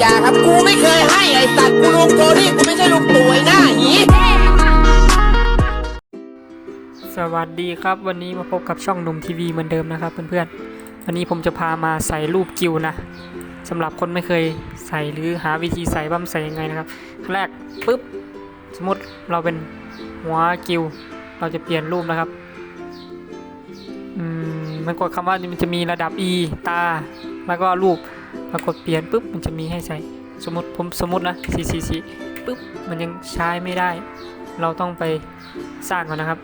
อยาครับกูไม่เคยให้ไอ้สัตว์กูลุงโทนี่กูไม่ใช่ลุงตวยหน้าหีสวัสดีครับ วันนี้มาพบกับช่องหนุ่มทีวีเหมือนเดิมนะครับเพื่อนๆวันนี้ผมจะพามาใส่รูปกิวนะสำหรับคนไม่เคยใส่หรือหาวิธีใส่บ้าใส่ยังไงนะครับแรกปุ๊บสมมติเราเป็นหัวกิว เราจะเปลี่ยนรูปนะครับ มันกดคำว่ามันจะมีระดับ E ตา แล้วก็รูปปรากฏเปลี่ยนปุ๊บมันจะมีให้ใส่สมมติผมสมมตินะสีสีสีปุ๊บมันยังใช้ไม่ได้ เราต้องไปสร้างก่อนนะครับ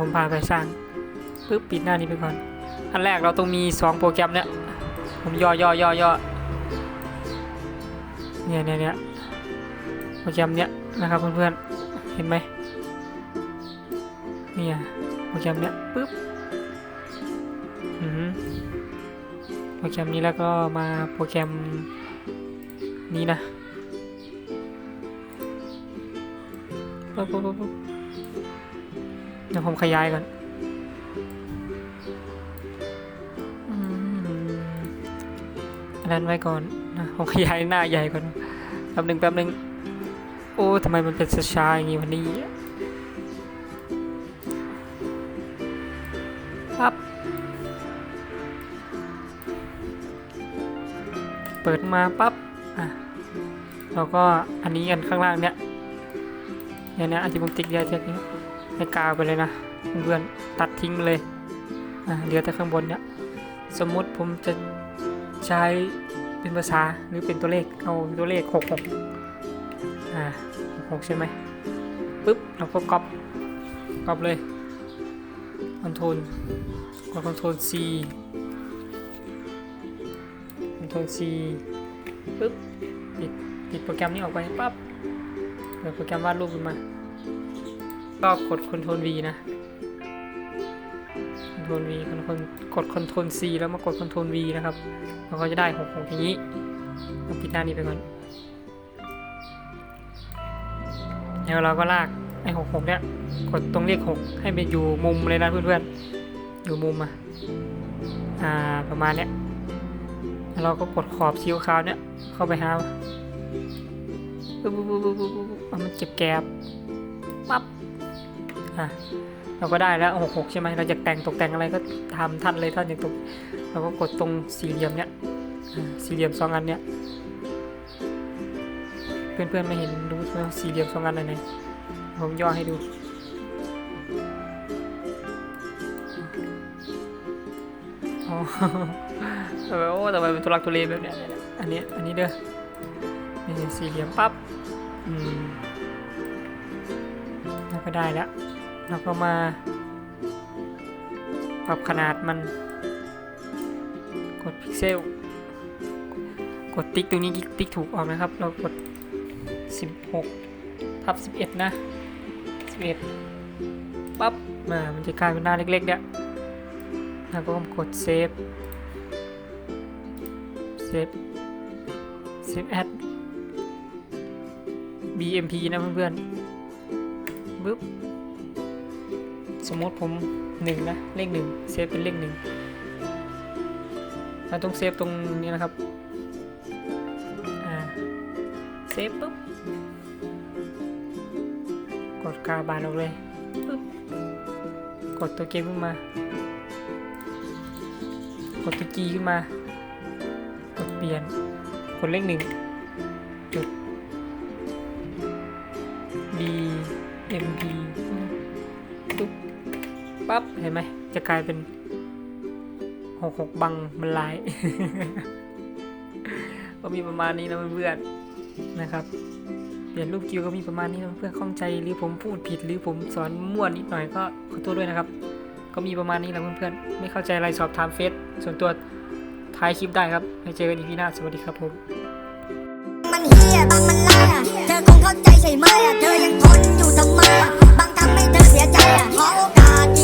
ผมพาไปสร้างปึ๊บปิดหน้านี้ไปก่อน อันแรกเราต้องมี 2 โปรแกรมเนี่ยผมย่อย่อย่อย่อเนี่ยเนี่ยเนี่ยโปรแกรมเนี้ยนะครับเพื่อนๆเห็นไหมเนี่ย รแกรมเนี้ยปึ๊บอืมโปรแกรมนี้แล้วก็มาโปรแกรมนี้นะปึ๊บปึ๊บปึ๊บเดี๋ยวผมขยายก่อนอันนั้นไว้ก่อนนะผมขยายหน้าใหญ่ก่อนแป๊บหนึ่งแป๊บหนึ่งโอ้ทำไมมันเป็นช้าๆอย่างงี้วันนี้ ปั๊บเปิดมาปั๊บอะแล้วก็อันนี้อันข้างล่างเนี้ยเนี่ยนี่ยอันที่ผมติ๊กเดียวเทียบนี้ให้กาวไปเลยนะเพื่อนตัดทิ้งเลยอ่าเหลือแต่ข้างบนเนี่ยสมมุติผมจะใช้เป็นภาษาหรือเป็นตัวเลขเอาตัวเลขหกหกอ่าหกใช่ไหมปุ๊บเราก็ก๊อปก๊อปเลย คอนโทรลกดคอนโทรล C คอนโทรล C ปุ๊บปิดปิดโปรแกรมนี้ออกไปปั๊บเปิดโปรแกรมวาดรูปขึ้นมา ก็กด Ctrl V นะ Ctrl V กด Ctrl C แล้วมากด Ctrl V นะครับเราก็จะได้6 6อย่างนี้เราปิดหน้านี้ไปก่อนแล้วเราก็ลาก ไอ้6 6เนี่ยกดตรงเลข6ให้ไปอยู่มุมเลยนะเพื่อนๆอยู่มุมอะอ่าประมาณเนี้ยเราก็กดขอบสีขาวเนี่ยเข้าไปหาปุ๊บปุ๊บปุ๊บปุ๊บปุ๊บปุ๊บเอมันเก็บแกบปั๊บอะเราก็ได้แล้วหกหกใช่ไหมเราจะแต่งตกแต่งอะไรก็ทำท่านเลยท่านอย่างตกเราก็กดตรงสี่เหลี่ยมเนี้ยสี่เหลี่ยมสองอันเนี้ยเพื่อนๆไม่เห็นรู้ใช่ไหมสี่เหลี่ยมสองอันอะไรเนี่ย ผมย่อให้ดูอ๋อทำไมโอ้ทำไมเป็นทุลักทุเลแบบเนี้ยอันนี้ อันนี้เด้อ นี่สี่เหลี่ยมปั๊บ อืมเราก็ได้แล้ว เราก็มา ปรับขนาดมัน กดพิกเซล กดติ๊กตรงนี้ติ๊กถูกออกนะครับ เรากด 16ทับ11 นะ 11ปั๊บมามันจะกลายเป็นหน้าเล็กๆเนี่ยแล้วก็กดเซฟเซฟเซฟแอด BMP นะเพื่อนๆปึ๊บสมมติผมหนึ่งนะเลขหนึ่งเซฟเป็นเลขหนึ่งเราต้องเซฟตรงนี้นะครับ อ่า เซฟปุ๊บ กดกาบานออกเลย กดตัวเกมขึ้นมา กดตัวจีขึ้นมา กดเปลี่ยน กดเลขหนึ่งจุด B M P ปุ๊บปั๊บ เห็นไหม จะกลายเป็นหกหกบังมันลาย ก็มีประมาณนี้นะเพื่อนๆนะครับ เปลี่ยนรูปกิวก็มีประมาณนี้นะเพื่อนข้องใจหรือผมพูดผิดหรือผมสอนมั่วนิดหน่อยก็ขอโทษด้วยนะครับ ก็มีประมาณนี้แหละเพื่อนๆไม่เข้าใจอะไรสอบถามเฟซส่วนตัวท้ายคลิปได้ครับไปเจอกันอีพีหน้าสวัสดีครับผมมันเฮียบางมันลายอะเธอคงเข้าใจใช่ไหมอะเธอยังทนอยู่ทำไมอะบางทำให้เธอเสียใจอะขอโอกาสอี